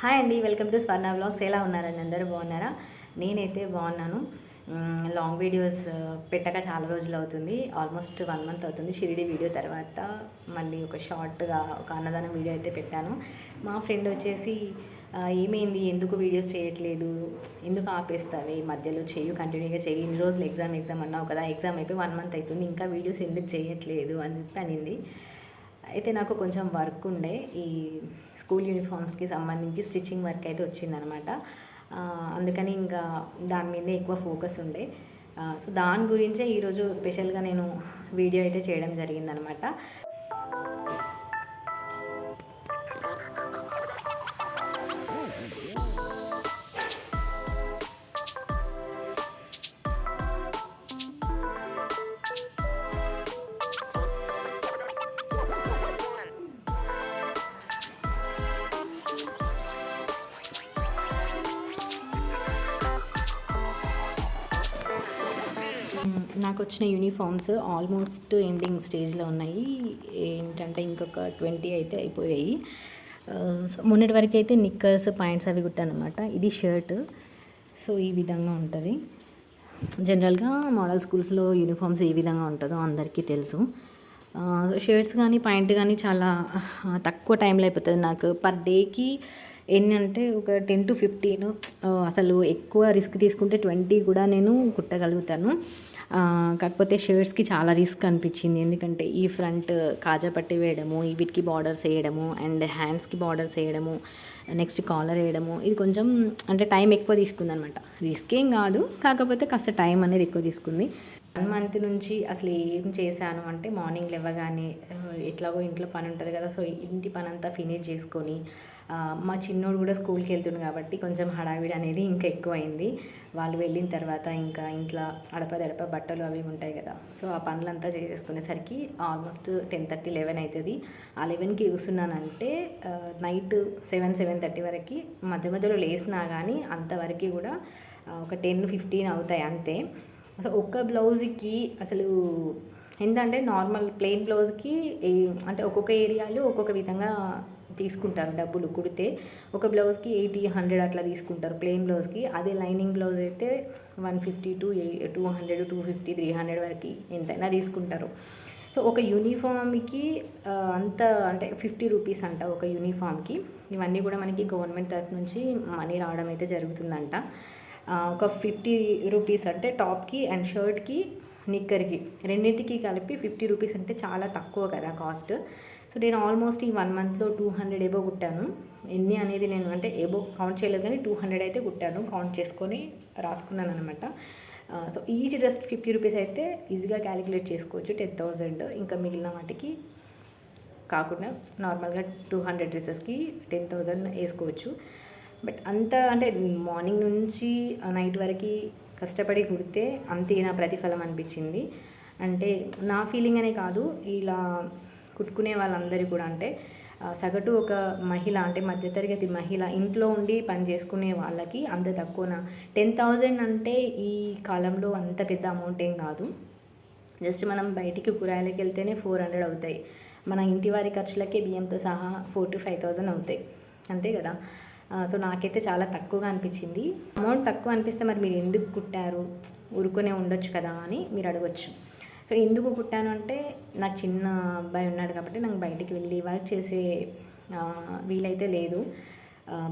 Hi అండి welcome to Swarna blogs ఎలా ఉన్నారండి? అందరూ బాగున్నారా? నేనైతే బాగున్నాను. లాంగ్ వీడియోస్ పెట్టక చాలా రోజులు అవుతుంది. ఆల్మోస్ట్ వన్ మంత్ అవుతుంది షిరిడి వీడియో తర్వాత. మళ్ళీ ఒక షార్ట్గా ఒక అన్నదానం వీడియో అయితే పెట్టాను. మా ఫ్రెండ్ వచ్చేసి ఏమైంది? ఎందుకు వీడియోస్ చేయట్లేదు? ఎందుకు ఆపేస్తావి? మధ్యలో చేయు కంటిన్యూగా చేయి. ఇన్ని రోజులు ఎగ్జామ్ ఎగ్జామ్ అన్నావు కదా ఎగ్జామ్ అయిపోయి వన్ మంత్ అవుతుంది. ఇంకా వీడియోస్ ఎందుకు చేయట్లేదు? అని చెప్పి అనింది. అయితే నాకు కొంచెం వర్క్ ఉండే. ఈ స్కూల్ యూనిఫామ్స్కి సంబంధించి స్టిచ్చింగ్ వర్క్ అయితే వచ్చిందనమాట. అందుకని ఇంకా దాని మీదే ఎక్కువ ఫోకస్ ఉండే. సో దాని గురించే ఈరోజు స్పెషల్గా నేను వీడియో అయితే చేయడం జరిగిందనమాట. నాకు వచ్చిన యూనిఫామ్స్ ఆల్మోస్ట్ ఎండింగ్ స్టేజ్లో ఉన్నాయి. ఏంటంటే ఇంకొక ట్వంటీ అయితే అయిపోయాయి. Uh, సో మొన్నటి వరకు అయితే నిక్కర్స్ పాయింట్స్ అవి కుట్టానమాట అనమాట ఇది షర్ట్ సో ఈ విధంగా ఉంటుంది. జనరల్గా మోడల్ స్కూల్స్లో యూనిఫామ్స్ ఏ విధంగా ఉంటుందో అందరికీ తెలుసు. షర్ట్స్ కానీ పాయింట్ కానీ చాలా uh, తక్కువ టైంలో అయిపోతుంది నాకు. పర్ డేకి ఎన్ని అంటే ఒక టెన్ టు ఫిఫ్టీన్ అసలు ఎక్కువ రిస్క్ తీసుకుంటే ట్వంటీ కూడా నేను కుట్టగలుగుతాను. కాకపోతే షర్ట్స్కి చాలా రిస్క్ అనిపించింది. ఎందుకంటే ఈ ఫ్రంట్ కాజా పట్టి వేయడము ఈ వీటికి బార్డర్స్ వేయడము అండ్ హ్యాండ్స్కి బార్డర్స్ వేయడము నెక్స్ట్ కాలర్ వేయడము ఇది కొంచెం అంటే టైం ఎక్కువ తీసుకుంది అనమాట రిస్క్ ఏం కాదు. కాకపోతే కాస్త టైం అనేది ఎక్కువ తీసుకుంది. వన్ మంత్ నుంచి అసలు ఏం చేశాను అంటే మార్నింగ్ లేవగానే ఎట్లాగో ఇంట్లో పని ఉంటుంది కదా సో ఇంటి పని అంతా ఫినిష్ చేసుకొని మా చిన్నోడు కూడా స్కూల్కి వెళ్తుండు కాబట్టి కొంచెం హడావిడి అనేది ఇంకా ఎక్కువైంది. వాళ్ళు వెళ్ళిన తర్వాత ఇంకా ఇంట్లో అడపదడప బట్టలు అవి ఉంటాయి కదా సో ఆ పనులంతా చేసేసుకునేసరికి ఆల్మోస్ట్ టెన్ థర్టీ లెవెన్ అవుతుంది ఆ లెవెన్కి కూర్చున్నానంటే నైట్ సెవెన్ సెవెన్ థర్టీ వరకు మధ్య మధ్యలో లేసినా కానీ అంతవరకు కూడా ఒక టెన్ ఫిఫ్టీన్ అవుతాయి అంతే. అసలు ఒక్క బ్లౌజ్కి అసలు ఏంటంటే నార్మల్ ప్లెయిన్ బ్లౌజ్కి అంటే ఒక్కొక్క ఏరియాలో ఒక్కొక్క విధంగా తీసుకుంటారు డబ్బులు కుడితే. ఒక బ్లౌజ్కి ఎయిటీ హండ్రెడ్ అట్లా తీసుకుంటారు. ప్లెయిన్ బ్లౌజ్కి. అదే లైనింగ్ బ్లౌజ్ అయితే one fifty to two hundred two fifty three hundred వరకు ఎంతైనా తీసుకుంటారు. సో ఒక యూనిఫామ్కి అంత అంటే ఫిఫ్టీ రూపీస్ అంట ఒక యూనిఫామ్కి. ఇవన్నీ కూడా మనకి గవర్నమెంట్ తరఫు నుంచి మనీ రావడం అయితే జరుగుతుందంట. ఒక ఫిఫ్టీ రూపీస్ అంటే టాప్కి అండ్ షర్ట్కి నిక్కర్కి. రెండింటికి కలిపి ఫిఫ్టీ రూపీస్ అంటే చాలా తక్కువ కదా కాస్ట్. సో నేను ఆల్మోస్ట్ ఈ వన్ మంత్లో టూ హండ్రెడ్ ఏబో కుట్టాను. ఎన్ని అనేది నేను అంటే ఏబో కౌంట్ చేయలేదు కానీ టూ హండ్రెడ్ అయితే కుట్టాను. కౌంట్ చేసుకొని రాసుకున్నాను అనమాట సో ఈచ్ డ్రెస్కి ఫిఫ్టీ రూపీస్ అయితే ఈజీగా క్యాలిక్యులేట్ చేసుకోవచ్చు. టెన్ థౌజండ్ ఇంకా మిగిలిన వాటికి కాకుండా నార్మల్గా టూ హండ్రెడ్ డ్రెస్సెస్కి టెన్ థౌజండ్ వేసుకోవచ్చు. బట్ అంత అంటే మార్నింగ్ నుంచి నైట్ వరకు కష్టపడి కుడితే అంతే నా ప్రతిఫలం అనిపించింది. అంటే నా ఫీలింగ్ అనే కాదు ఇలా కుట్టుకునే వాళ్ళందరూ కూడా అంటే సగటు ఒక మహిళ అంటే మధ్యతరగతి మహిళ ఇంట్లో ఉండి పని చేసుకునే వాళ్ళకి అంత తక్కువన? టెన్ థౌజండ్ అంటే ఈ కాలంలో అంత పెద్ద అమౌంట్ ఏం కాదు. జస్ట్ మనం బయటికి కూరగాయలకి వెళ్తేనే ఫోర్ హండ్రెడ్ అవుతాయి. మన ఇంటి వారి ఖర్చులకే బియ్యంతో సహా ఫోర్ టు ఫైవ్ థౌజండ్ అవుతాయి. అంతే కదా? సో నాకైతే చాలా తక్కువగా అనిపించింది. అమౌంట్ తక్కువ అనిపిస్తే మరి మీరు ఎందుకు కుట్టారు? ఊరుకునే ఉండొచ్చు కదా అని మీరు అడగొచ్చు. సో ఎందుకు కుట్టాను అంటే నాకు చిన్న అబ్బాయి ఉన్నాడు కాబట్టి నాకు బయటికి వెళ్ళి వర్క్ చేసే వీలైతే లేదు.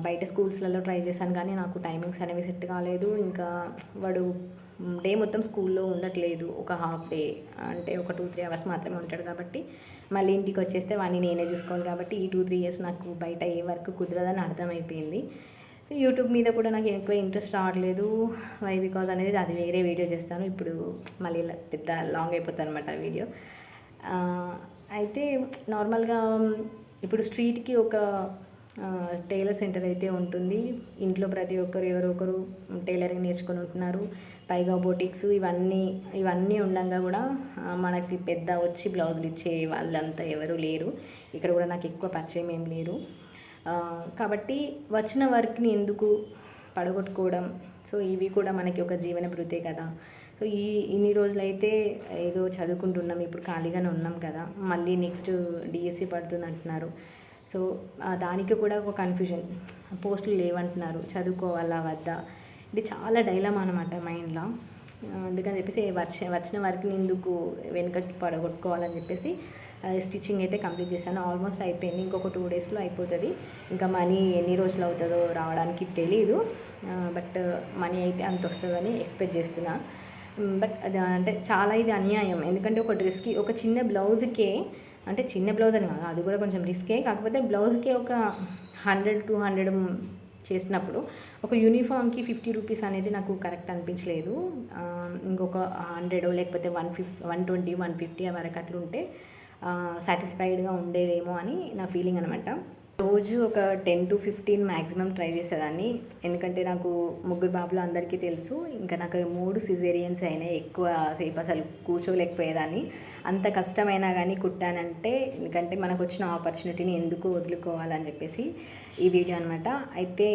బయట స్కూల్స్లలో ట్రై చేశాను కానీ నాకు టైమింగ్స్ అనేవి సెట్ కాలేదు. ఇంకా వాడు డే మొత్తం స్కూల్లో ఉండట్లేదు. ఒక హాఫ్ డే అంటే ఒక టూ త్రీ అవర్స్ మాత్రమే ఉంటాడు కాబట్టి మళ్ళీ ఇంటికి వచ్చేస్తే వాడిని నేనే చూసుకోవాలి కాబట్టి ఈ టూ త్రీ ఇయర్స్ నాకు బయట ఏ వర్క్ కుదరదని అర్థమైపోయింది. సో యూట్యూబ్ మీద కూడా నాకు ఎక్కువ ఇంట్రెస్ట్ రావట్లేదు. వై బికాజ్ అనేది అది వేరే వీడియో చేస్తాను. ఇప్పుడు మళ్ళీ పెద్ద లాంగ్ అయిపోతుంది అనమాట వీడియో అయితే నార్మల్గా ఇప్పుడు స్ట్రీట్కి ఒక టైలర్ సెంటర్ అయితే ఉంటుంది. ఇంట్లో ప్రతి ఒక్కరు ఎవరో ఒకరు టైలరింగ్ నేర్చుకొని ఉంటున్నారు. పైగా బోటిక్స్ ఇవన్నీ ఇవన్నీ ఉండగా కూడా మనకి పెద్ద వచ్చి బ్లౌజులు ఇచ్చే వాళ్ళంతా ఎవరు లేరు. ఇక్కడ కూడా నాకు ఎక్కువ పరిచయం ఏం లేరు. కాబట్టి వచ్చిన వర్క్ని ఎందుకు పడగొట్టుకోవడం? సో ఇవి కూడా మనకి ఒక జీవన భృతే కదా. సో ఈ ఇన్ని రోజులైతే ఏదో చదువుకుంటున్నాం ఇప్పుడు ఖాళీగానే ఉన్నాం కదా. మళ్ళీ నెక్స్ట్ డిఎస్సి పడుతుంది అంటున్నారు. సో దానికి కూడా ఒక కన్ఫ్యూజన్. పోస్టులు లేవంటున్నారు. చదువుకోవాలా వద్దా? ఇది చాలా డైలమా అనమాట మైండ్లో. అందుకని చెప్పేసి వచ్చిన వచ్చిన వరకు ఎందుకు వెనుకకి పడగొట్టుకోవాలని చెప్పేసి స్టిచ్చింగ్ అయితే కంప్లీట్ చేశాను. ఆల్మోస్ట్ అయిపోయింది. ఇంకొక టూ డేస్లో అయిపోతుంది. ఇంకా మనీ ఎన్ని రోజులు అవుతుందో రావడానికి తెలీదు. బట్ మనీ అయితే అంత వస్తుందని ఎక్స్పెక్ట్ చేస్తున్నా. బట్ అది అంటే చాలా ఇది అన్యాయం. ఎందుకంటే ఒక డ్రెస్కి ఒక చిన్న బ్లౌజ్కే అంటే చిన్న బ్లౌజ్ అని కాదు అది కూడా కొంచెం రిస్కే. కాకపోతే బ్లౌజ్కే ఒక హండ్రెడ్ టూ హండ్రెడ్ చేసినప్పుడు ఒక యూనిఫామ్కి ఫిఫ్టీ రూపీస్ అనేది నాకు కరెక్ట్ అనిపించలేదు. ఇంకొక హండ్రెడ్ లేకపోతే వన్ ఫిఫ్ వన్ ట్వంటీ వన్ ఫిఫ్టీ వరకు అట్లుంటే సాటిస్ఫైడ్గా ఉండేదేమో అని నా ఫీలింగ్ అనమాట రోజు ఒక ten to fifteen maximum try చేసేదాన్ని. ఎందుకంటే నాకు ముగ్గురు బాబులు అందరికీ తెలుసు. ఇంకా నాకు మూడు సిజేరియన్స్ అయినాయి ఎక్కువ సేపు అసలు కూర్చోలేకపోయేదాన్ని. అంత కష్టమైనా కానీ కుట్టానంటే ఎందుకంటే మనకు వచ్చిన ఆపర్చునిటీని ఎందుకు వదులుకోవాలని చెప్పేసి ఈ వీడియో అనమాట అయితే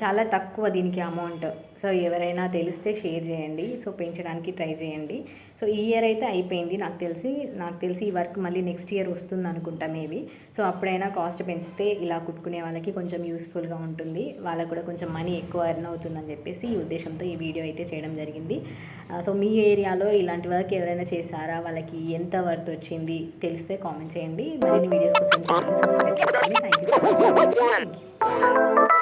చాలా తక్కువ దీనికి అమౌంట్. సో ఎవరైనా తెలిస్తే షేర్ చేయండి. సో పెంచడానికి ట్రై చేయండి. సో ఈ ఇయర్ అయితే అయిపోయింది. నాకు తెలిసి నాకు తెలిసి ఈ వర్క్ మళ్ళీ నెక్స్ట్ ఇయర్ వస్తుంది అనుకుంటా మేబీ. సో అప్పుడైనా కాస్ట్ పెంచితే ఇలా కుట్టుకునే వాళ్ళకి కొంచెం యూస్ఫుల్గా ఉంటుంది. వాళ్ళకు కూడా కొంచెం మనీ ఎక్కువ ఎర్న్ అవుతుందని చెప్పేసి ఈ ఉద్దేశంతో ఈ వీడియో అయితే చేయడం జరిగింది. సో మీ ఏరియాలో ఇలాంటి వర్క్ ఎవరైనా చేశారా? వాళ్ళకి ఎంత వర్త్ వచ్చింది? తెలిస్తే కామెంట్ చేయండి. మరిన్ని వీడియోస్ కోసం ఛానల్ సబ్స్క్రైబ్ చేసుకోండి. Thank you so much thank you